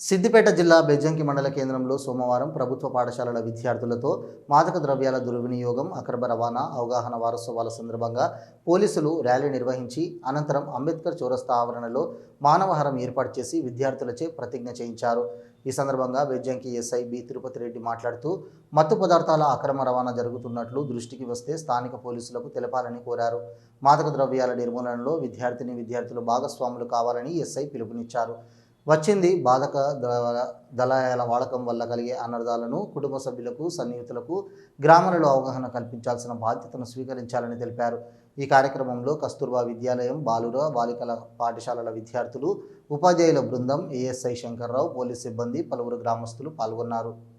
సిద్దిపేట జిల్లా బెజ్జంకి మండల కేంద్రంలో సోమవారం ప్రభుత్వ పాఠశాలల విద్యార్థులతో మాదక ద్రవ్యాల దుర్వినియోగం అక్రమ రవాణా అవగాహన వారోత్సవాల సందర్భంగా పోలీసులు ర్యాలీ నిర్వహించి అనంతరం అంబేద్కర్ చౌరస్తా ఆవరణలో మానవహారం ఏర్పాటు చేసి విద్యార్థులచే ప్రతిజ్ఞ చేయించారు. ఈ సందర్భంగా బెజ్జంకి ఎస్ఐ బి తిరుపతి రెడ్డి మాట్లాడుతూ మత్తు పదార్థాల అక్రమ రవాణా జరుగుతున్నట్లు దృష్టికి వస్తే స్థానిక పోలీసులకు తెలపాలని కోరారు. మాదక ద్రవ్యాల నిర్మూలనలో విద్యార్థిని విద్యార్థులు భాగస్వాములు కావాలని ఎస్ఐ పిలుపునిచ్చారు. వచ్చింది బాధక దళ- దళాయాల వాడకం వల్ల కలిగే అనర్థాలను కుటుంబ సభ్యులకు సన్నిహితులకు గ్రామాలలో అవగాహన కల్పించాల్సిన బాధ్యతను స్వీకరించాలని తెలిపారు. ఈ కార్యక్రమంలో కస్తూర్బా విద్యాలయం బాలుర బాలికల పాఠశాలల విద్యార్థులు ఉపాధ్యాయుల బృందం ఏఎస్ఐ శంకర్రావు పోలీస్ సిబ్బంది పలువురు గ్రామస్తులు పాల్గొన్నారు.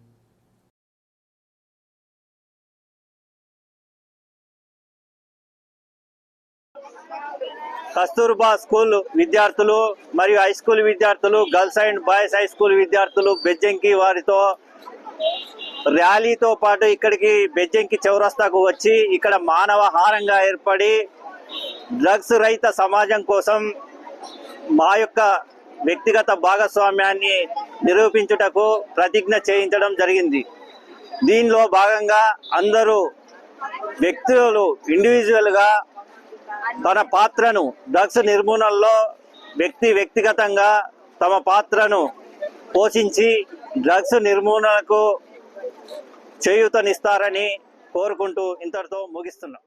కస్తూర్బా స్కూల్ విద్యార్థులు మరియు హై స్కూల్ విద్యార్థులు girls and boys high school విద్యార్థులు బెజ్జంకి వారితో ర్యాలీతో పాటు ఇక్కడికి బెజ్జంకి చౌరస్తాకు వచ్చి ఇక్కడ మానవ హారంగా ఏర్పడి డ్రగ్స్ రహిత సమాజం కోసం మా యొక్క వ్యక్తిగత భాగస్వామ్యాన్ని నిరూపించుటకు ప్రతిజ్ఞ చేయించడం జరిగింది. దీనిలో భాగంగా అందరూ వ్యక్తులు ఇండివిజువల్గా తన పాత్రను డ్రగ్స్ నిర్మూలనలో వ్యక్తి వ్యక్తిగతంగా తమ పాత్రను పోషించి డ్రగ్స్ నిర్మూలనకు చేయూతనిస్తారని కోరుకుంటూ ఇంతటితో ముగిస్తున్నాం.